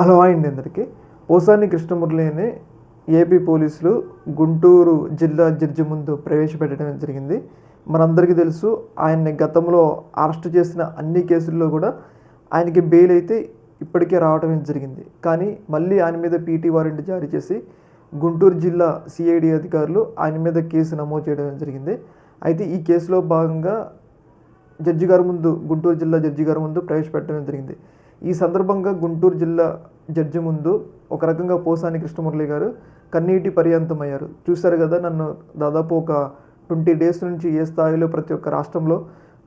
Hello అండి అందరికీ. Posani కృష్ణమురళిని AP పోలీసులు గుంటూరు జిల్లా జడ్జి ముందు ప్రవేశపెట్టడం జరిగింది. మనందరికీ తెలుసు ఆయన్ని గతంలో అరెస్ట్ చేసిన అన్ని కేసుల్లో కూడా ఆయనకి బెయిల్ అయితే ఇప్పటికే రావడం జరిగింది. కానీ మళ్ళీ ఆయన మీద పీటీ వారెంట్ జారీ చేసి గుంటూరు జిల్లా సిఐడి అధికారులు ఆయన మీద కేసు నమోదు చేయడం జరిగింది. అయితే ఈ కేసులో భాగంగా జడ్జి గారి ముందు గుంటూరు జిల్లా జడ్జి గారి ముందు ప్రవేశపెట్టడం జరిగింది. ఈ సందర్భంగా గుంటూరు జిల్లా జడ్జి ముందు ఒక రకంగా పోసాని కృష్ణమురళి గారు కన్నీటి పర్యంతమయ్యారు. చూశారు కదా నన్ను దాదాపు ఒక ట్వంటీ డేస్ నుంచి ఏ స్థాయిలో ప్రతి ఒక్క రాష్ట్రంలో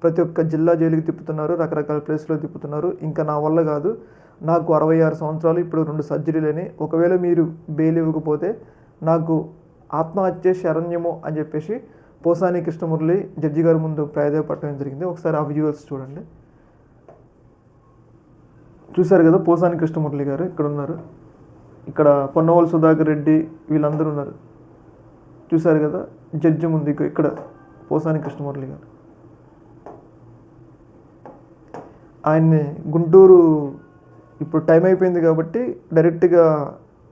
ప్రతి ఒక్క జిల్లా జైలుకి తిప్పుతున్నారు రకరకాల ప్లేస్లో తిప్పుతున్నారు. ఇంకా నా వల్ల కాదు నాకు అరవై ఆరు సంవత్సరాలు ఇప్పుడు రెండు సర్జరీలని ఒకవేళ మీరు బెయిల్ ఇవ్వకపోతే నాకు ఆత్మహత్య శరణ్యము అని చెప్పేసి పోసాని కృష్ణమురళి జడ్జి గారి ముందు ప్రాధాయపడటం జరిగింది. ఒకసారి ఆ విజువల్స్ చూడండి. చూశారు కదా పోసాని కృష్ణమురళి గారు ఇక్కడ ఉన్నారు. ఇక్కడ పొన్నవోలు సుధాకర్ రెడ్డి వీళ్ళందరూ ఉన్నారు. చూశారు కదా? జడ్జి ముందు ఇక్కడ పోసాని కృష్ణమురళి గారు. ఆయన్ని గుంటూరు ఇప్పుడు టైం అయిపోయింది కాబట్టి డైరెక్ట్గా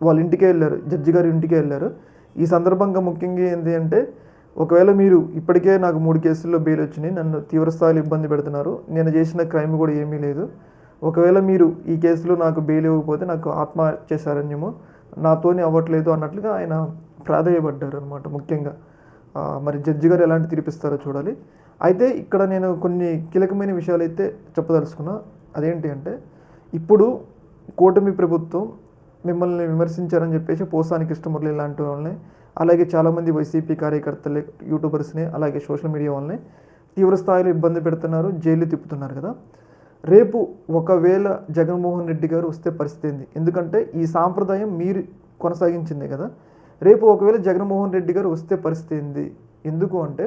వాళ్ళ ఇంటికే వెళ్ళారు జడ్జి గారి ఇంటికే వెళ్ళారు. ఈ సందర్భంగా ముఖ్యంగా ఏంటి అంటే ఒకవేళ మీరు ఇప్పటికే నాకు మూడు కేసుల్లో బెయిల్ వచ్చినాయి నన్ను తీవ్రస్థాయిలో ఇబ్బంది పెడుతున్నారు నేను చేసిన క్రైమ్ కూడా ఏమీ లేదు. ఒకవేళ మీరు ఈ కేసులో నాకు బెయిల్ ఇవ్వకపోతే నాకు ఆత్మహత్య శరణ్యము నాతోని అవ్వట్లేదు అన్నట్లుగా ఆయన ప్రాధాయపడ్డారు అనమాట ముఖ్యంగా మరి జడ్జి గారు ఎలాంటి తీర్పిస్తారో చూడాలి. అయితే ఇక్కడ నేను కొన్ని కీలకమైన విషయాలు అయితే చెప్పదలుచుకున్నా. అదేంటి అంటే ఇప్పుడు కూటమి ప్రభుత్వం మిమ్మల్ని విమర్శించారని చెప్పేసి పోసాని కృష్ణమురళి ఇలాంటి వాళ్ళని. అలాగే చాలామంది వైసీపీ కార్యకర్తలు యూట్యూబర్స్ని అలాగే సోషల్ మీడియా వాళ్ళని తీవ్ర స్థాయిలో ఇబ్బంది పెడుతున్నారు జైలు తిప్పుతున్నారు కదా. రేపు ఒకవేళ జగన్మోహన్ రెడ్డి గారు వస్తే పరిస్థితి ఏంది? ఎందుకంటే ఈ సాంప్రదాయం మీరు కొనసాగించిందే కదా. రేపు ఒకవేళ జగన్మోహన్ రెడ్డి గారు వస్తే పరిస్థితి ఏంది? ఎందుకు అంటే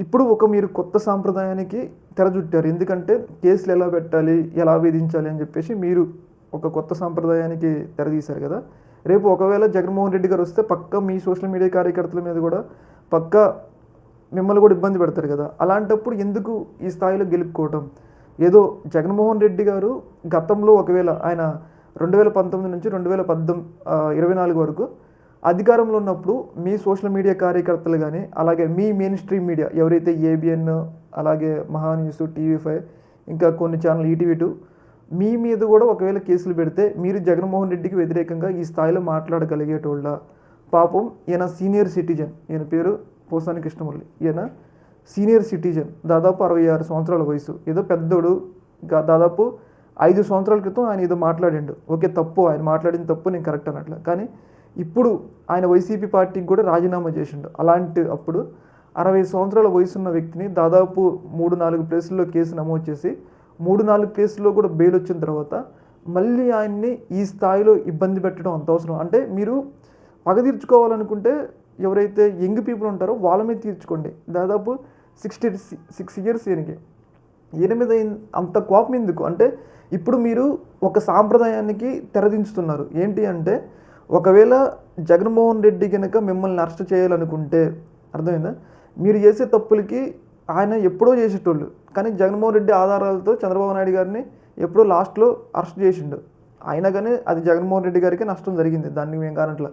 ఇప్పుడు ఒక మీరు కొత్త సాంప్రదాయానికి తెరచుట్టారు ఎందుకంటే కేసులు ఎలా పెట్టాలి ఎలా విధించాలి అని చెప్పేసి మీరు ఒక కొత్త సాంప్రదాయానికి తెరదీశారు కదా. రేపు ఒకవేళ జగన్మోహన్ రెడ్డి గారు వస్తే పక్క మీ సోషల్ మీడియా కార్యకర్తల మీద కూడా పక్క మిమ్మల్ని కూడా ఇబ్బంది పెడతారు కదా. అలాంటప్పుడు ఎందుకు ఈ స్థాయిలో గెలుపుకోవటం? ఏదో జగన్మోహన్ రెడ్డి గారు గతంలో ఒకవేళ ఆయన రెండు వేల పంతొమ్మిది నుంచి రెండు వేల పద్దెనిమిది ఇరవై నాలుగు వరకు అధికారంలో ఉన్నప్పుడు మీ సోషల్ మీడియా కార్యకర్తలు కానీ అలాగే మీ మెయిన్ స్ట్రీమ్ మీడియా ఎవరైతే ఏబిఎన్ అలాగే మహా న్యూస్ టీవీ ఫైవ్ ఇంకా కొన్ని ఛానల్ ఈటీవీ టూ మీ మీద కూడా ఒకవేళ కేసులు పెడితే మీరు జగన్మోహన్ రెడ్డికి వ్యతిరేకంగా ఈ స్థాయిలో మాట్లాడగలిగేటోళ్ళ. పాపం ఈయన సీనియర్ సిటిజన్. ఈయన పేరు పోసాని కృష్ణమురళి. ఈయన సీనియర్ సిటిజన్ దాదాపు అరవై ఆరు సంవత్సరాల వయసు. ఏదో పెద్దోడు దాదాపు ఐదు సంవత్సరాల క్రితం ఆయన ఏదో మాట్లాడిండు. ఓకే తప్పు ఆయన మాట్లాడిన తప్పు నేను కరెక్ట్ అన్నట్లు. కానీ ఇప్పుడు ఆయన వైసీపీ పార్టీకి కూడా రాజీనామా చేసిండు. అలాంటి అప్పుడు అరవై సంవత్సరాల వయసున్న వ్యక్తిని దాదాపు మూడు నాలుగు ప్లేసుల్లో కేసు నమోదు చేసి మూడు నాలుగు కేసుల్లో కూడా బెయిల్ వచ్చిన తర్వాత మళ్ళీ ఆయన్ని ఈ స్థాయిలో ఇబ్బంది పెట్టడం అంత అవసరం. అంటే మీరు పగ తీర్చుకోవాలనుకుంటే ఎవరైతే యంగ్ పీపుల్ ఉంటారో వాళ్ళ మీద తీర్చుకోండి. దాదాపు సిక్స్టీ సిక్స్ ఇయర్స్ ఈయనకి. ఈయన మీద అంత కోపం ఎందుకు? అంటే ఇప్పుడు మీరు ఒక సాంప్రదాయానికి తెరదించుతున్నారు. ఏంటి అంటే ఒకవేళ జగన్మోహన్ రెడ్డి కనుక మిమ్మల్ని అరెస్ట్ చేయాలనుకుంటే అర్థమైందా? మీరు చేసే తప్పులకి ఆయన ఎప్పుడో చేసేటోళ్ళు. కానీ జగన్మోహన్ రెడ్డి ఆధారాలతో చంద్రబాబు నాయుడు గారిని ఎప్పుడో లాస్ట్లో అరెస్ట్ చేసిండు. అయినా కానీ అది జగన్మోహన్ రెడ్డి గారికి నష్టం జరిగింది. దాన్ని మేము కానట్లా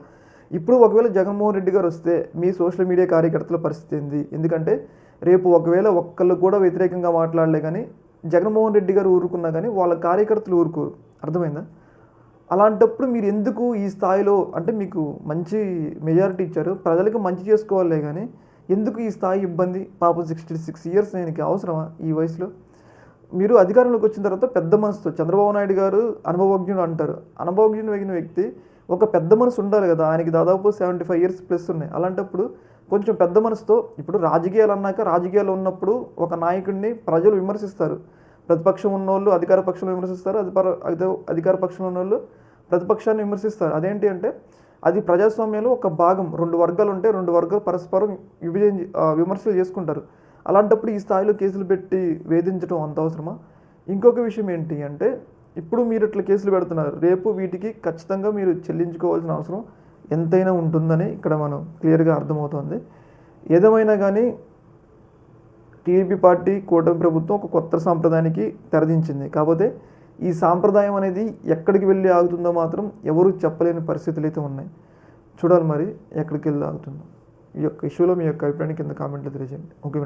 ఇప్పుడు ఒకవేళ జగన్మోహన్ రెడ్డి గారు వస్తే మీ సోషల్ మీడియా కార్యకర్తల పరిస్థితి ఏంది? ఎందుకంటే రేపు ఒకవేళ ఒక్కళ్ళు కూడా వ్యతిరేకంగా మాట్లాడలే కానీ జగన్మోహన్ రెడ్డి గారు ఊరుకున్నా కానీ వాళ్ళ కార్యకర్తలు ఊరుకోరు. అర్థమైందా? అలాంటప్పుడు మీరు ఎందుకు ఈ స్థాయిలో అంటే మీకు మంచి మెజారిటీ ఇచ్చారు ప్రజలకు మంచి చేసుకోవాలే కానీ ఎందుకు ఈ స్థాయి ఇబ్బంది? పాపం సిక్స్టీ సిక్స్ ఇయర్స్ ఆయనకి అవసరమా ఈ వయసులో? మీరు అధికారంలోకి వచ్చిన తర్వాత పెద్ద మనసుతో చంద్రబాబు నాయుడు గారు అనుభవజ్ఞుడు అంటారు. అనుభవజ్ఞుడు వెగిన వ్యక్తి ఒక పెద్ద మనసు ఉండాలి కదా. ఆయనకి దాదాపు సెవెంటీ ఫైవ్ ఇయర్స్ ప్లస్ ఉన్నాయి. అలాంటప్పుడు కొంచెం పెద్ద మనసుతో ఇప్పుడు రాజకీయాలు అన్నాక రాజకీయాలు ఉన్నప్పుడు ఒక నాయకుడిని ప్రజలు విమర్శిస్తారు. ప్రతిపక్షం ఉన్నోళ్ళు అధికార పక్షంలో విమర్శిస్తారు. అధికార అధికార పక్షంలో ఉన్నోళ్ళు ప్రతిపక్షాన్ని విమర్శిస్తారు. అదేంటి అంటే అది ప్రజాస్వామ్యంలో ఒక భాగం. రెండు వర్గాలు ఉంటే రెండు వర్గాలు పరస్పరం విభజన విమర్శలు చేసుకుంటారు. అలాంటప్పుడు ఈ స్థాయిలో కేసులు పెట్టి వేధించడం అంత అవసరమా? ఇంకొక విషయం ఏంటి అంటే ఇప్పుడు మీరు ఇట్లా కేసులు పెడుతున్నారు. రేపు వీటికి ఖచ్చితంగా మీరు చెల్లించుకోవాల్సిన అవసరం ఎంతైనా ఉంటుందని ఇక్కడ మనం క్లియర్గా అర్థమవుతోంది. ఏదేమైనా కానీ టీడీపీ పార్టీ కూటమి ప్రభుత్వం ఒక కొత్త సాంప్రదాయానికి తెరదించింది. కాకపోతే ఈ సాంప్రదాయం అనేది ఎక్కడికి వెళ్ళి ఆగుతుందో మాత్రం ఎవరు చెప్పలేని పరిస్థితులు అయితే ఉన్నాయి. చూడాలి మరి ఎక్కడికి వెళ్ళి ఆగుతుందో. ఈ యొక్క ఇష్యూలో మీ యొక్క అభిప్రాయాన్ని కింద కామెంట్లో తెలియజేయండి. ఓకే